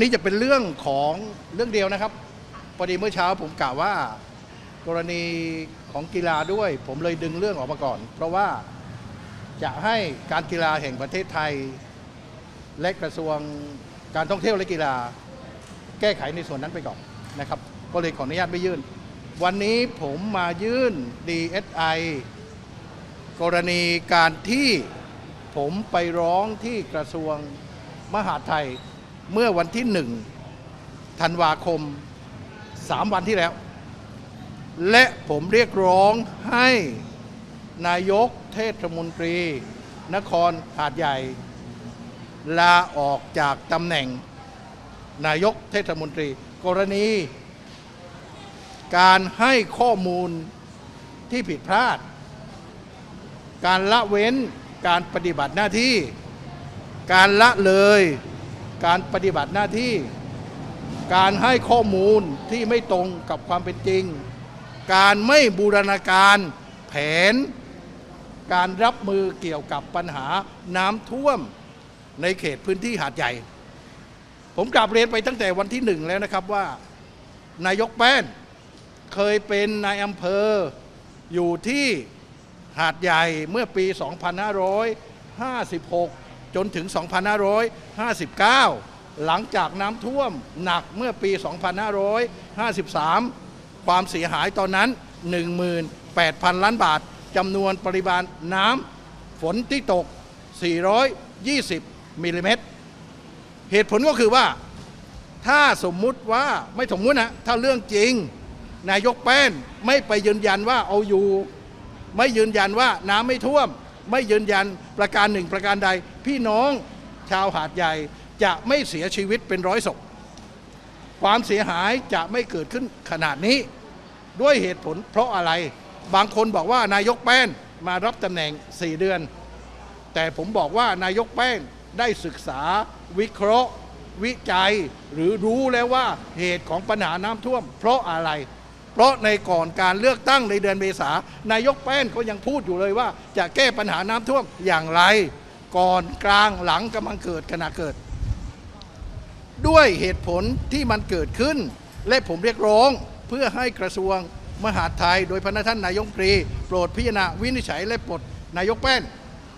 นี่จะเป็นเรื่องของเรื่องเดียวนะครับพอดีเมื่อเช้าผมกล่าวว่า กรณีของกีฬาด้วย ผมเลยดึงเรื่องออกมาก่อน เพราะว่าจะให้การกีฬาแห่งประเทศไทย และกระทรวงการท่องเที่ยวและกีฬา แก้ไขในส่วนนั้นไปก่อนนะครับ ก็เลยขออนุญาตไม่ยื่น วันนี้ผมมายื่น DSI กรณีการที่ผมไปร้องที่กระทรวงมหาดไทย เมื่อวันที่หนึ่งธันวาคมสามวันที่แล้ว และผมเรียกร้องให้นายกเทศมนตรี นครหาดใหญ่ ลาออกจากตำแหน่ง นายกเทศมนตรี กรณี การให้ข้อมูลที่ผิดพลาด การละเว้นการปฏิบัติหน้าที่ การละเลย การปฏิบัติหน้าที่ การให้ข้อมูลที่ไม่ตรงกับความเป็นจริง การไม่บูรณาการแผน การรับมือเกี่ยวกับปัญหาน้ำท่วมในเขตพื้นที่หาดใหญ่ ผมกลับเรียนไปตั้งแต่วันที่หนึ่งแล้วนะครับว่า นายกแป้น เคยเป็นนายอำเภออยู่ที่หาดใหญ่เมื่อปี 2556 จนถึง 2559 หลังจากน้ำท่วมหนักเมื่อปี 2553 ความเสียหายตอนนั้น 18,000 ล้านบาทจำนวนปริมาณน้ำฝนที่ตก 420 มิลลิเมตร เหตุผลก็คือว่า ถ้าสมมุติว่าไม่สมมุตินะถ้าเรื่องจริง นายกแป้นไม่ไปยืนยันว่าเอาอยู่ ไม่ยืนยันว่าน้ำไม่ท่วม ไม่ยืนยันประการหนึ่งประการใด พี่น้องชาวหาดใหญ่จะไม่เสียชีวิตเป็นร้อยศพความเสียหายจะไม่เกิดขึ้นขนาดนี้ ด้วยเหตุผลเพราะอะไร บางคนบอกว่านายกแป้นมารับตำแหน่ง 4 เดือน แต่ผมบอกว่านายกแป้งได้ศึกษา วิเคราะห์ วิจัย หรือรู้แล้วว่าเหตุของปัญหาน้ำท่วม เพราะอะไร เพราะในก่อนการเลือกตั้งในเดือนเมษานายกแป้นก็ยังพูดอยู่เลยว่า จะแก้ปัญหาน้ำท่วมอย่างไร ก่อนกลางหลังกำลังเกิดขณะเกิด ด้วยเหตุผลที่มันเกิดขึ้น และผมเรียกร้องเพื่อให้กระทรวงมหาดไทย โดยพระท่านนายกปรีโปรดพิจารณาวินิจฉัยและปลดนายกแป้น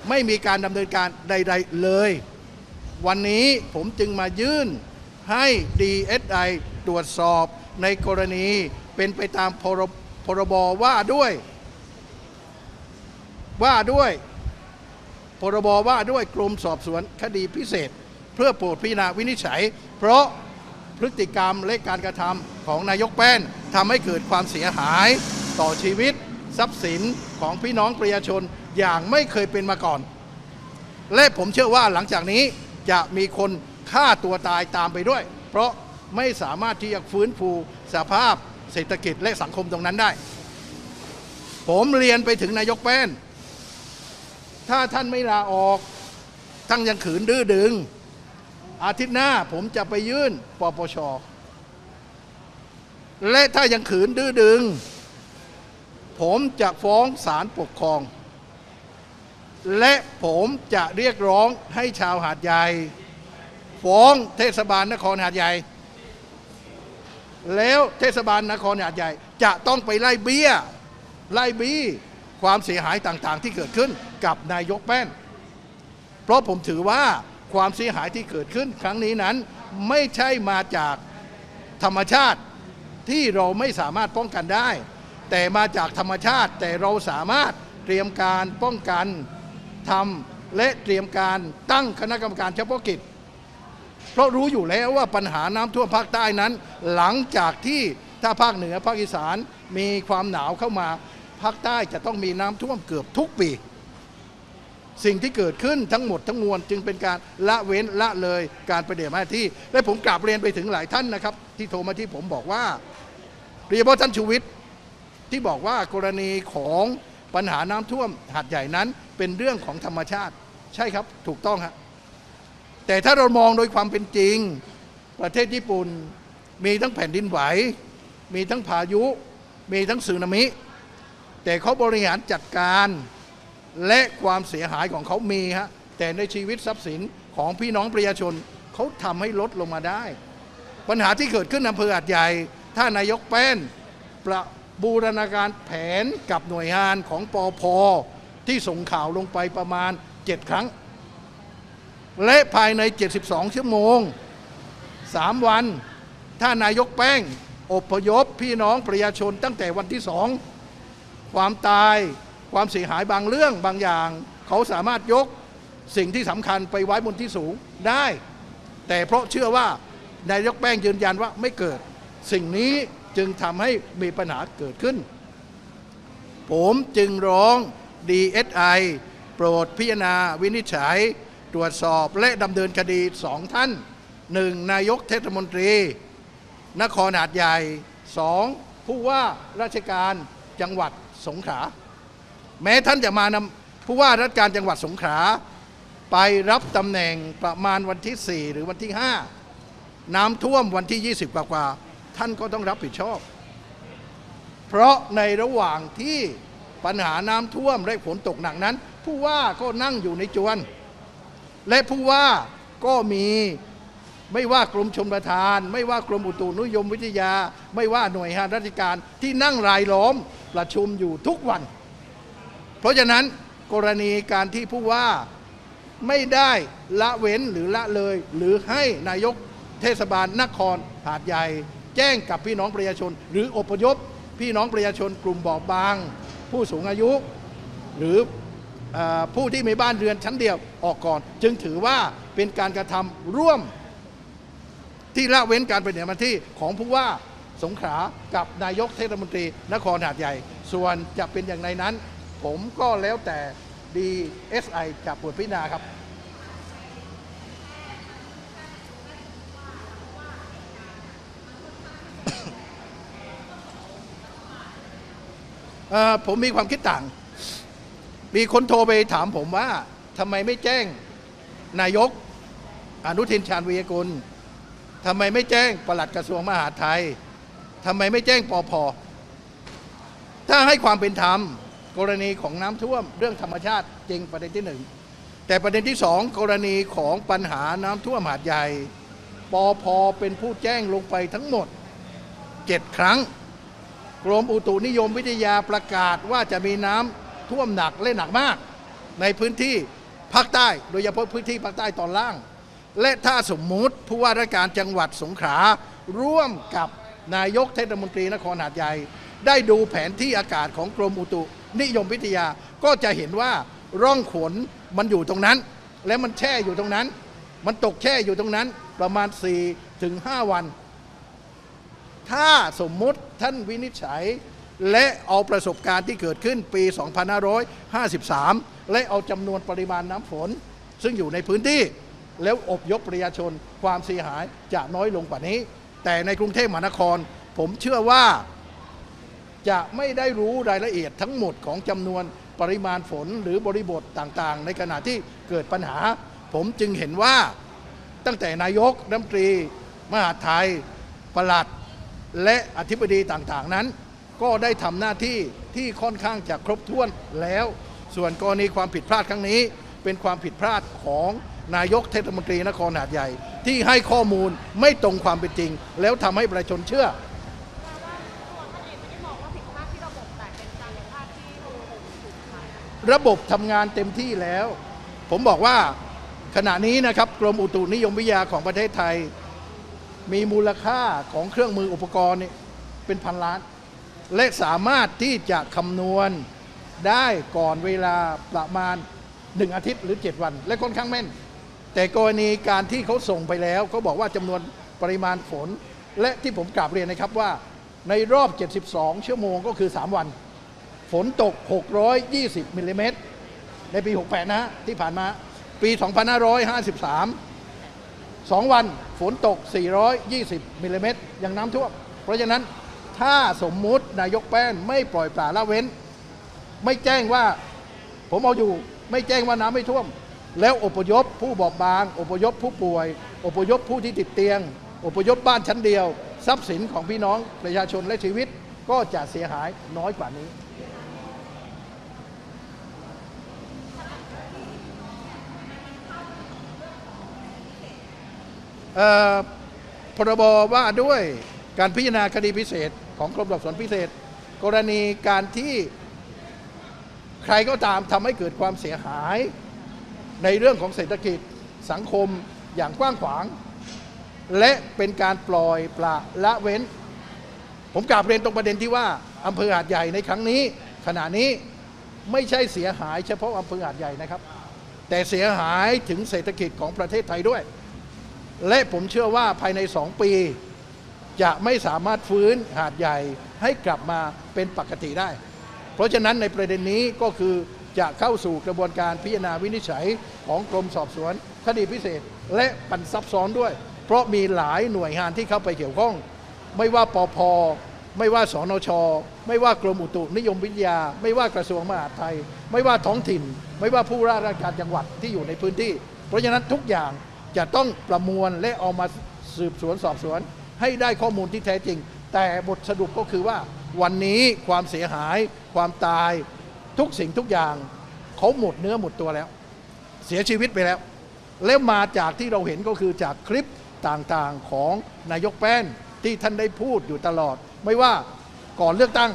ไม่มีการดำเนินการใด ๆ เลย วันนี้ผมจึงมายื่นให้ DSI ตรวจสอบในกรณี เป็นไปตามพรบพรบว่าด้วย ว่าด้วย พรบว่าด้วยกรมสอบสวนคดีพิเศษ เพื่อโปรดพิจารณาวินิจฉัย เพราะพฤติกรรมและการกระทำของนายกแป้นทำให้เกิดความเสียหายต่อชีวิต ทรัพย์สินของพี่น้องประชาชนอย่างไม่เคยเป็นมาก่อน และผมเชื่อว่าหลังจากนี้จะมีคนฆ่าตัวตายตามไปด้วย เพราะไม่สามารถที่จะฟื้นฟูสภาพ เศรษฐกิจและสังคมตรงนั้นได้ ผมเรียนไปถึงนายกแป้นถ้าท่านไม่ลาออกทั้งยังขืนดื้อดึง อาทิตย์หน้าผมจะไปยื่นปปช และถ้ายังขืนดื้อดึง ผมจะฟ้องศาลปกครอง และผมจะเรียกร้องให้ชาวหาดใหญ่ ฟ้องเทศบาลนครหาดใหญ่ แล้วเทศบาลนครหาดใหญ่ จะต้องไปไล่เบี้ย ไล่บี้ความเสียหายต่างๆ ที่เกิดขึ้นกับนายกแป้น เพราะผมถือว่าความเสียหายที่เกิดขึ้น ครั้งนี้นั้นไม่ใช่มาจากธรรมชาติที่เราไม่สามารถป้องกันได้ แต่มาจากธรรมชาติแต่เราสามารถเตรียมการป้องกันทำและเตรียมการตั้งคณะกรรมการเฉพาะกิจ เพราะรู้อยู่แล้วว่าปัญหาน้ำท่วมภาคใต้นั้น หลังจากที่ถ้าภาคเหนือภาคอีสานมีความหนาวเข้ามา ภาคใต้จะต้องมีน้ำท่วมเกือบทุกปี สิ่งที่เกิดขึ้นทั้งหมดทั้งมวลจึงเป็นการละเว้นละเลยการปฏิบัติหน้าที่ และผมกราบเรียนไปถึงหลายท่านนะครับ ที่โทรมาที่ผมบอกว่าโดยเฉพาะท่านชูวิทย์ที่บอกว่ากรณีของปัญหาน้ำท่วมหาดใหญ่นั้นเป็นเรื่องของธรรมชาติ ใช่ครับถูกต้องครับ แต่ถ้าเรามองโดยความเป็นจริง ประเทศญี่ปุ่นมีทั้งแผ่นดินไหว มีทั้งพายุ มีทั้งสึนามิ แต่เขาบริหารจัดการและความเสียหายของเขามีฮะแต่ในชีวิตทรัพย์สินของพี่น้องประชาชนเขาทำให้ลดลงมาได้ ปัญหาที่เกิดขึ้นอำเภออาจใหญ่ถ้านนายกแป้นประบูรณาการแผนกับหน่วยงานของปอพที่ส่งข่าวลงไปประมาณ 7 ครั้ง และภายใน 72 ชั่วโมง 3 วัน ถ้านายกแป้งอพยพพี่น้องประชาชนตั้งแต่วันที่สอง ความตายความเสียหายบางเรื่องบางอย่าง เขาสามารถยกสิ่งที่สำคัญไปไว้บนที่สูงได้ แต่เพราะเชื่อว่านายกแป้งยืนยันว่าไม่เกิด สิ่งนี้จึงทำให้มีปัญหาเกิดขึ้น ผมจึงร้อง DSI โปรดพิจารณาวินิจฉัย ตรวจสอบและดำเนินคดีสองท่านหนึ่งนายกเทศมนตรี นครหาดใหญ่สองผู้ว่าราชการจังหวัดสงขลาแม้ท่านจะมานำผู้ว่าราชการจังหวัดสงขลาไปรับตำแหน่งประมาณวันที่ 4 หรือวันที่ 5 น้ำท่วมวันที่ 20 กว่ากว่า ท่านก็ต้องรับผิดชอบ เพราะในระหว่างที่ปัญหาน้ำท่วมและฝนตกหนักนั้น ผู้ว่าก็นั่งอยู่ในจวน และผู้ว่าก็มีไม่ว่ากรมชมประทาน ไม่ว่ากรมอุตุนิยมวิทยา ไม่ว่าหน่วยงานราชการที่นั่งรายล้อมประชุมอยู่ทุกวัน เพราะฉะนั้นกรณีการที่ผู้ว่าไม่ได้ละเว้นหรือละเลย หรือให้นายกเทศบาลนครหาดใหญ่ แจ้งกับพี่น้องประชาชน หรืออพยพพี่น้องประชาชนกลุ่มบอบบาง ผู้สูงอายุ หรือเออ ผู้ที่มีบ้านเรือนชั้นเดียวออกก่อน จึงถือว่าเป็นการกระทำร่วม ที่ละเว้นการปฏิบัติหน้าที่ของผู้ว่าสงขลากับนายกเทศมนตรีนครหาดใหญ่ ส่วนจะเป็นอย่างไรนั้น ผมก็แล้วแต่ DSI จะปวดพิจารณาครับผมมีความคิดต่าง มีคนโทรไปถามผมว่าทำไมไม่แจ้งนายก อนุทินชาญวีรกุลทำไมไม่แจ้งปลัดกระทรวงมหาดไทยทำไมไม่แจ้งปอพอถ้าให้ความเป็นธรรมกรณีของน้ำท่วมเรื่องธรรมชาติจริงประเด็นที่หนึ่งแต่ประเด็นที่สองกรณีของปัญหาน้ำท่วมหาดใหญ่ปอพอเป็นผู้แจ้งลงไปทั้งหมดเจ็ดครั้ง กรมอุตุนิยมวิทยาประกาศว่าจะมีน้ำ ท่วมหนักและหนักมาก ในพื้นที่ภาคใต้ โดยเฉพาะพื้นที่ภาคใต้ตอนล่าง และถ้าสมมุติผู้ว่าราชการจังหวัดสงขลาร่วมกับนายกเทศมนตรีนครหาดใหญ่ ได้ดูแผนที่อากาศของกรมอุตุนิยมวิทยาก็จะเห็นว่าร่องขนมันอยู่ตรงนั้น และมันแช่อยู่ตรงนั้น มันตกแช่อยู่ตรงนั้นประมาณ4ถึง5วัน ถ้าสมมุติท่านวินิจฉัย และเอาประสบการณ์ที่เกิดขึ้นปี 2553 และเอาจำนวนปริมาณน้ำฝน ซึ่งอยู่ในพื้นที่แล้วอบยพประชาชนความเสียหายจะน้อยลงกว่านี้ แต่ในกรุงเทพมหานคร ผมเชื่อว่าจะไม่ได้รู้รายละเอียดทั้งหมดของจำนวนปริมาณฝนหรือบริบทต่างๆ ในขณะที่เกิดปัญหา ผมจึงเห็นว่าตั้งแต่นายกรัฐมนตรี มหาไทยประหลัด และอธิบดีต่างๆนั้น ก็ได้ทำหน้าที่ที่ค่อนข้างจะครบถ้วนแล้ว ส่วนกรณีความผิดพลาดครั้งนี้ เป็นความผิดพลาดของนายกเทศมนตรีนครหาดใหญ่ ที่ให้ข้อมูลไม่ตรงความเป็นจริง แล้วทำให้ประชาชนเชื่อระบบทำงานเต็มที่แล้ว ผมบอกว่าขณะนี้นะครับกรมอุตุนิยมวิทยาของประเทศไทย มีมูลค่าของเครื่องมืออุปกรณ์เป็นพันล้าน และสามารถที่จะคำนวณได้ก่อนเวลาประมาณ 1 อาทิตย์หรือ 7 วัน และค่อนข้างแม่น แต่กรณีการที่เขาส่งไปแล้วเขาบอกว่าจำนวนปริมาณฝน และที่ผมกราบเรียนนะครับว่าในรอบ 72 ชั่วโมงก็คือ 3 วัน ฝนตก 620 มิลลิเมตร ในปี 68 นะฮะที่ผ่านมา ปี 2553 2 วันฝนตก 420 มิลลิเมตรย่างน้ำท่วม เพราะฉะนั้น ถ้าสมมุตินายกแป้นไม่ปล่อยปละละเว้น ไม่แจ้งว่าผมเอาอยู่ไม่แจ้งว่าน้ำไม่ท่วม แล้วอพยพผู้บอบบาง อพยพผู้ป่วย อพยพผู้ที่ติดเตียง อพยพบ้านชั้นเดียว ทรัพย์สินของพี่น้องประชาชนและชีวิตก็จะเสียหายน้อยกว่านี้เออพรบว่าด้วยการพิจารณาคดีพิเศษ ของกรมสอบสวนพิเศษ กรณีการที่ใครก็ตามทำให้เกิดความเสียหาย ในเรื่องของเศรษฐกิจสังคมอย่างกว้างขวาง และเป็นการปล่อยปละละเว้น ผมกราบเรียนตรงประเด็นที่ว่าอำเภอหาดใหญ่ในครั้งนี้ ขณะนี้ไม่ใช่เสียหายเฉพาะอำเภอหาดใหญ่นะครับ แต่เสียหายถึงเศรษฐกิจของประเทศไทยด้วย และผมเชื่อว่าภายในสองปี จะไม่สามารถฟื้นหาดใหญ่ให้กลับมาเป็นปกติได้ เพราะฉะนั้นในประเด็นนี้ก็คือจะเข้าสู่กระบวนการพิจารณาวินิจฉัยของกรมสอบสวนคดีพิเศษ และปันซับซ้อนด้วย เพราะมีหลายหน่วยงานที่เข้าไปเกี่ยวข้อง ไม่ว่าปพไม่ว่าสนช ไม่ว่ากรมอุตุนิยมวิทยา ไม่ว่ากระทรวงมหาดไทย ไม่ว่าท้องถิ่น ไม่ว่าผู้ว่าราชการจังหวัดที่อยู่ในพื้นที่ เพราะฉะนั้นทุกอย่างจะต้องประมวลและเอามาสืบสวนสอบสวน ให้ได้ข้อมูลที่แท้จริง แต่บทสรุปก็คือว่าวันนี้ความเสียหาย ความตายทุกสิ่งทุกอย่างเขาหมดเนื้อหมดตัวแล้ว เสียชีวิตไปแล้ว แล้วมาจากที่เราเห็นก็คือจากคลิปต่างๆของนายกแป้นที่ท่านได้พูดอยู่ตลอด ไม่ว่าก่อนเลือกตั้ง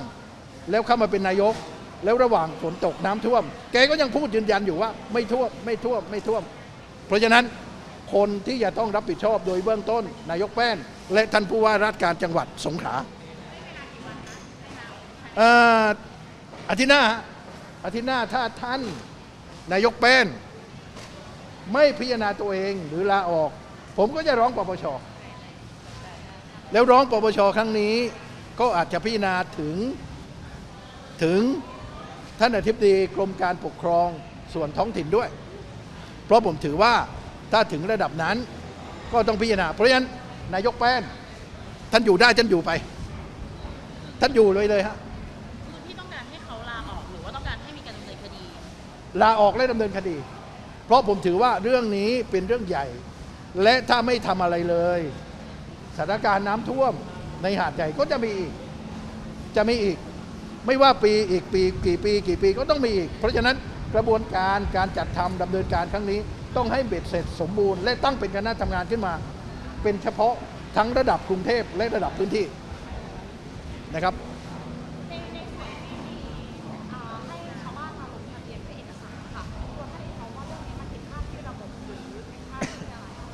แล้วเข้ามาเป็นนายก แล้วระหว่างฝนตกน้ำท่วม แกก็ยังพูดยืนยันอยู่ว่า ไม่ท่วมไม่ท่วมไม่ท่วม เพราะฉะนั้นคนที่จะต้องรับผิดชอบโดยเบื้องต้นนายกแป้น และท่านผู้ว่าราชการจังหวัดสงขลาอาทิตย์หน้าอาทิตย์หน้าถ้าท่านนายกแป้นไม่พิจารณาตัวเองหรือลาออก ผมก็จะร้องปปชแล้วร้องปปชครั้งนี้ ก็อาจจะพิจารณาถึงถึงท่านอธิบดีกรมการปกครองส่วนท้องถิ่นด้วย เพราะผมถือว่าถ้าถึงระดับนั้นก็ต้องพิจารณาเพราะฉะนั้น นายกแป้นท่านอยู่ได้ท่านอยู่ไป ท่านอยู่เลยเลยฮะคือพี่ต้องการให้เขาลาออกหรือว่าต้องการให้มีการดำเนินคดี ลาออกและดำเนินคดี เพราะผมถือว่าเรื่องนี้เป็นเรื่องใหญ่ และถ้าไม่ทำอะไรเลยสถานการณ์น้ำท่วมในหาดใหญ่ก็จะมีอีกจะมีอีก ไม่ว่าปีอีกปีกี่ปีกี่ปีก็ต้องมีอีก เพราะฉะนั้นกระบวนการการจัดทำดำเนินการครั้งนี้ ต้องให้เบ็ดเสร็จสมบูรณ์ และตั้งเป็นคณะทำงานขึ้นมา เป็นเฉพาะทั้งระดับกรุงเทพและระดับพื้นที่นะครับในในส่วนที่อ่าให้ชาวบ้านมาลงทะเบียนด้วยเอกสารค่ะตัวท่านเองมองว่าเรื่องนี้มันผิดพลาดที่ระบบหรือผิดพลาดที่อะไรคะ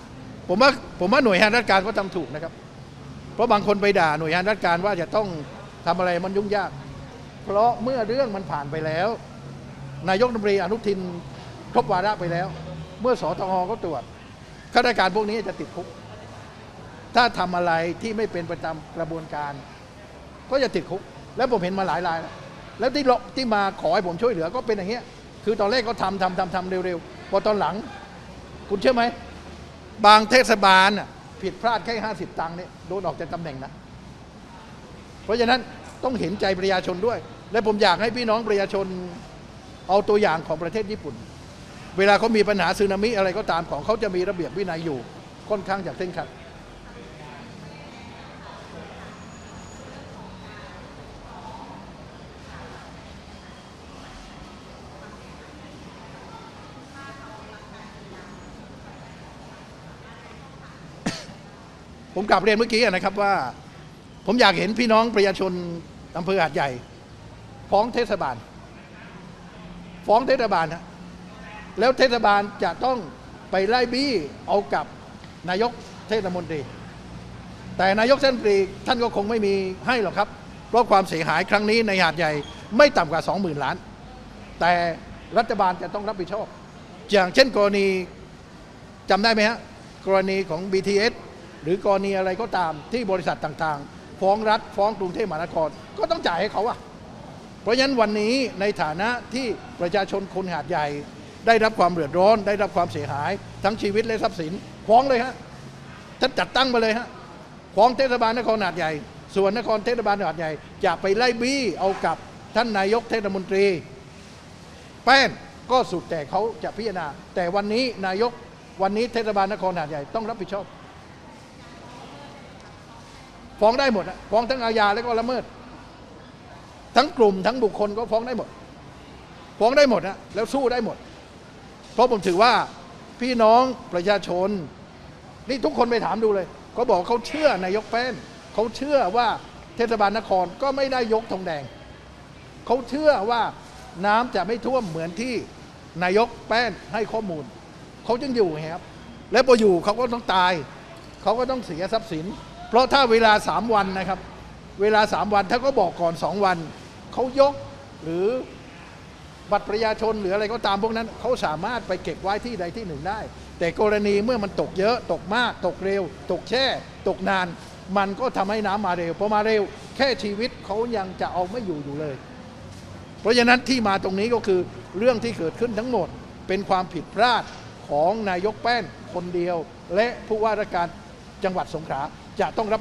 ผมว่าผมว่าหน่วยงานราชการก็ทำถูกนะครับ เพราะบางคนไปด่าหน่วยงานราชการว่าจะต้องทำอะไรมันยุ่งยาก เพราะเมื่อเรื่องมันผ่านไปแล้ว นายกรัฐมนตรีอนุทินครบวาระไปแล้ว เมื่อสตงก็ตรวจข้าราชการพวกนี้จะติดคุก ถ้าทำอะไรที่ไม่เป็นไปตามกระบวนการ ก็จะติดคุก แล้วผมเห็นมาหลายรายแล้วแล้วที่ที่มาขอให้ผมช่วยเหลือก็เป็นอย่างเงี้ย คือตอนแรกก็ทำทำทำทำเร็วๆ พอตอนหลัง คุณเชื่อไหม บางเทศบาลน่ะผิดพลาดแค่ห้าสิบตังค์เนี่ยโดนออกจากตำแหน่งนะ เพราะฉะนั้นต้องเห็นใจประชาชนด้วย และผมอยากให้พี่น้องประชาชนเอาตัวอย่างของประเทศญี่ปุ่น เวลาเขามีปัญหาสึนามิอะไรก็ตามของเขาจะมีระเบียบวินัยอยู่ค่อนข้างจะเคร่งครัด ผมกลับเรียนเมื่อกี้นะครับว่า ผมอยากเห็นพี่น้องประชาชนอำเภอหาดใหญ่ ฟ้องเทศบาล ฟ้องเทศบาลนะแล้วเทศบาลจะต้องไปไล่บี้เอากับนายกเทศมนตรี แต่นายกเทศมนตรีท่านก็คงไม่มีให้หรอกครับ เพราะความเสียหายครั้งนี้ในหาดใหญ่ไม่ต่ำกว่า 20,000 ล้าน แต่รัฐบาลจะต้องรับผิดชอบ อย่างเช่นกรณีจำได้ไหมฮะกรณีของ BTS หรือกรณีอะไรก็ตามที่บริษัทต่างๆ ฟ้องรัฐฟ้องกรุงเทพมหานครก็ต้องจ่ายให้เขาอะเพราะฉะนั้นวันนี้ในฐานะที่ประชาชนคนหาดใหญ่ ได้รับความเดือดร้อน ได้รับความเสียหาย ทั้งชีวิตและทรัพย์สินฟ้องเลยฮะท่านจัดตั้งมาเลยฮะฟ้องเทศบาลนครหาดใหญ่ ส่วนนครเทศบาลหาดใหญ่จะไปไล่บี้เอากับท่านนายกเทศมนตรี แป้นก็สุดแต่เขาจะพิจารณา แต่วันนี้นายกวันนี้เทศบาลนครหาดใหญ่ต้องรับผิดชอบ ฟ้องได้หมดอะฟ้องทั้งอาญาและก็ละเมิด ทั้งกลุ่มทั้งบุคคลก็ฟ้องได้หมด ฟ้องได้หมดนะแล้วสู้ได้หมด เพราะผมถือว่าพี่น้องประชาชน นี่ทุกคนไปถามดูเลยเขาบอกเขาเชื่อนายกแป้นเขาเชื่อว่าเทศบาลนครก็ไม่ได้ยกธงแดง เขาเชื่อว่าน้ำจะไม่ท่วมเหมือนที่นายกแป้นให้ข้อมูล เขาจึงอยู่ครับ และพออยู่เขาก็ต้องตาย เขาก็ต้องเสียทรัพย์สิน เพราะถ้าเวลาสามวันนะครับ เวลาสามวันถ้าก็บอกก่อนสองวัน เขายกหรือบัตรประชาชนหรืออะไรก็ตามพวกนั้นเขาสามารถไปเก็บไว้ที่ใดที่หนึ่งได้ แต่กรณีเมื่อมันตกเยอะตกมาก ตกเร็ว ตกแช่ ตกนาน มันก็ทำให้น้ำมาเร็วพอมาเร็ว แค่ชีวิตเขายังจะเอาไม่อยู่อยู่เลย เพราะฉะนั้นที่มาตรงนี้ก็คือเรื่องที่เกิดขึ้นทั้งหมด เป็นความผิดพลาดของนายกแป้นคนเดียว และผู้ว่าราชการจังหวัดสงขลา จะต้องรับ